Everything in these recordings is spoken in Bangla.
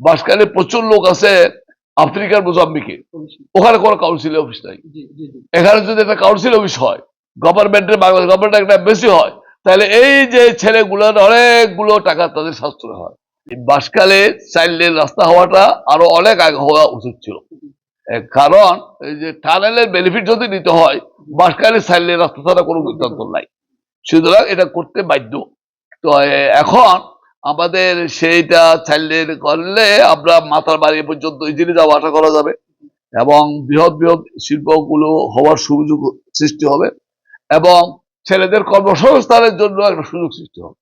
বাসকালে প্রচুর লোক আছে আফ্রিকার মোজাম্বিকে। ওখানে কোনো কাউন্সিল অফিস নাই। এখানে যদি একটা কাউন্সিল অফিস হয় গভর্নমেন্টের বাংলাদেশ গভর্নমেন্ট একটা বেশি হয় তাহলে এই যে ছেলেগুলোর অনেকগুলো টাকা তাদের সাশ্রয় হয়। বাসকালে চাইল্ড লেন রাস্তা হওয়াটা আরও অনেক আগে হওয়া উচিত ছিল। কারণ এই যে টানেলের বেনিফিট যদি নিতে হয় বাসকালে চাইল্ড লেন রাস্তা ছাড়া কোনো সিদ্ধান্ত নাই। সুতরাং এটা করতে বাধ্য। তো এখন আমাদের সেইটা চাইল্ড করলে আমরা মাথার বাড়ি পর্যন্ত ইজিলি যাওয়া আসা করা যাবে। এবং বৃহৎ বৃহৎ শিল্পগুলো হওয়ার সুযোগ সৃষ্টি হবে এবং ছেলেদের কর্মসংস্থানের জন্য একটা সুযোগ সৃষ্টি হবে।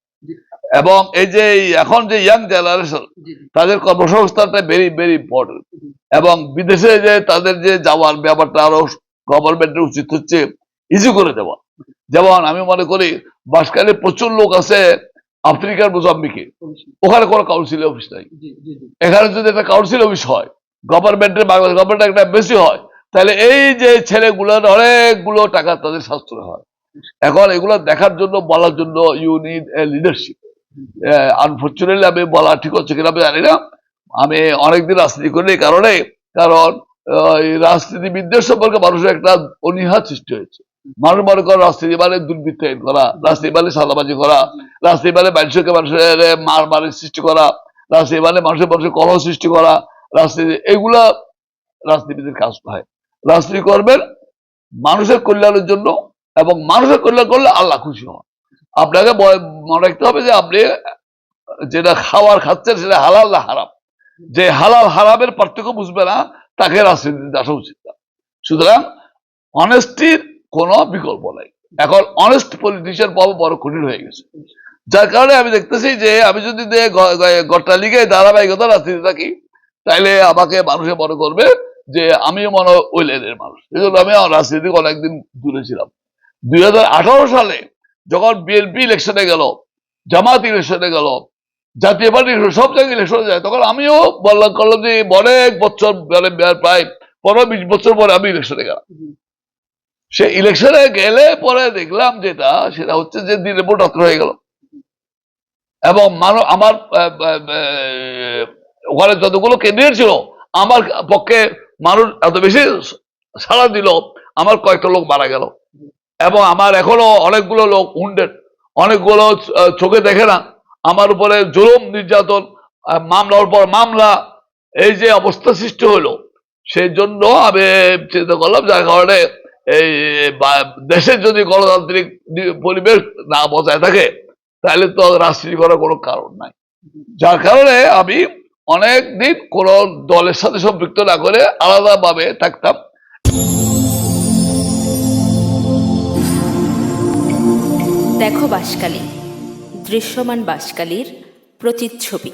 এবং এই যে এখন যে ইয়াং জেনারেশন তাদের কর্মসংস্থানটা ভেরি ভেরি ইম্পর্টেন্ট এবং বিদেশে যে তাদের যে যাওয়ার ব্যাপারটা আরও গভর্নমেন্টের উচিত হচ্ছে ইজি করে দেওয়া। যেমন আমি মনে করি বাসকালে প্রচুর লোক আছে আফ্রিকার মোজাম্বিকে। ওখানে কোনো কাউন্সিল অফিস নাই। এখানে যদি একটা কাউন্সিল অফিস হয় গভর্নমেন্টের বাংলাদেশ গভর্নমেন্ট একটা বেশি হয় তাহলে এই যে ছেলেগুলোর অনেকগুলো টাকা তাদের সাশ্রয় হয়। এখন এগুলো দেখার জন্য বলার জন্য you need a leadership unfortunately আমি বলা ঠিক হচ্ছে কিনা আমি জানি না। আমি অনেকদিন রাজনীতি করি এই কারণে কারণ রাজনীতিবিদদের সম্পর্কে মানুষের একটা অনীহা সৃষ্টি হয়েছে। মানুষ মনে করে রাজনীতি মানে দুর্বৃত্তায়ন করা রাজনীতি মানে সাদাবাজি করা। মানে মানুষকে মানুষের মার মারের সৃষ্টি করা মানে মানুষের মানুষের কলহ সৃষ্টি করা রাজনীতি এগুলা রাজনীতিবিদের কাজ নয়। রাজনীতি করবেন মানুষের কল্যাণের জন্য এবং মানুষের কল্যাণ করলে আল্লাহ খুশি হন। আপনাকে মনে রাখতে হবে যে আপনি যেটা খাওয়ার খাচ্ছেন সেটা হালাল না হারাম। যে হালাল হারামের পার্থক্য বুঝবে না, তাকে রাজনীতিতে আসা উচিত না। সুতরাং অনেস্টির কোনো বিকল্প নাই। এখন অনেস্ট পলিটিশিয়ান পাওয়া বড় কঠিন হয়ে গেছে। যার কারণে আমি দেখতেছি যে, আমি যদি গটা লিগে ধারাবাহিকতা রাজনীতি থাকি, তাইলে আমাকে মানুষে মনে করবে যে, আমিও মনে হয় ওই লেনের মানুষ। এই জন্য আমি রাজনীতি অনেকদিন দূরে ছিলাম। দুই হাজার আঠারো সালে যখন বিএনপি ইলেকশনে গেল, জামাত ইলেকশনে গেল, জাতীয় পার্টি সব জায়গায় ইলেকশনে যায়, তখন আমিও বললাম, করলাম যে অনেক বছর মানে প্রায় পনেরো, বিশ বছর পরে আমি ইলেকশনে গেলাম। সে ইলেকশনে গেলে পরে দেখলাম যেটা, সেটা হচ্ছে যে দিনে ভোটাত্র হয়ে গেল। এবং মানুষ আমার ওখানে যতগুলো ক্যান্ডিডেট ছিল, আমার পক্ষে মানুষ এত বেশি সাড়া দিল, আমার কয়েকটা লোক মারা গেল। এবং আমার এখনও অনেকগুলো লোক উন্ডেড অনেকগুলো চোখে দেখে না। আমার উপরে জুলুম, নির্যাতন মামলার পর মামলা, এই যে অবস্থা সৃষ্টি হলো, সেই জন্য আমি চিন্তা করলাম, যার কারণে এই দেশের যদি গণতান্ত্রিক পরিবেশ না বজায় থাকে, তাহলে তো রাজনীতি করার কোনো কারণ নাই। যার কারণে আমি অনেক দিন কোন দলের সাথে সম্পৃক্ত না করে আলাদাভাবে থাকতাম। দেখো বাসকালী, দৃশ্যমান বাসকালীর প্রতিচ্ছবি।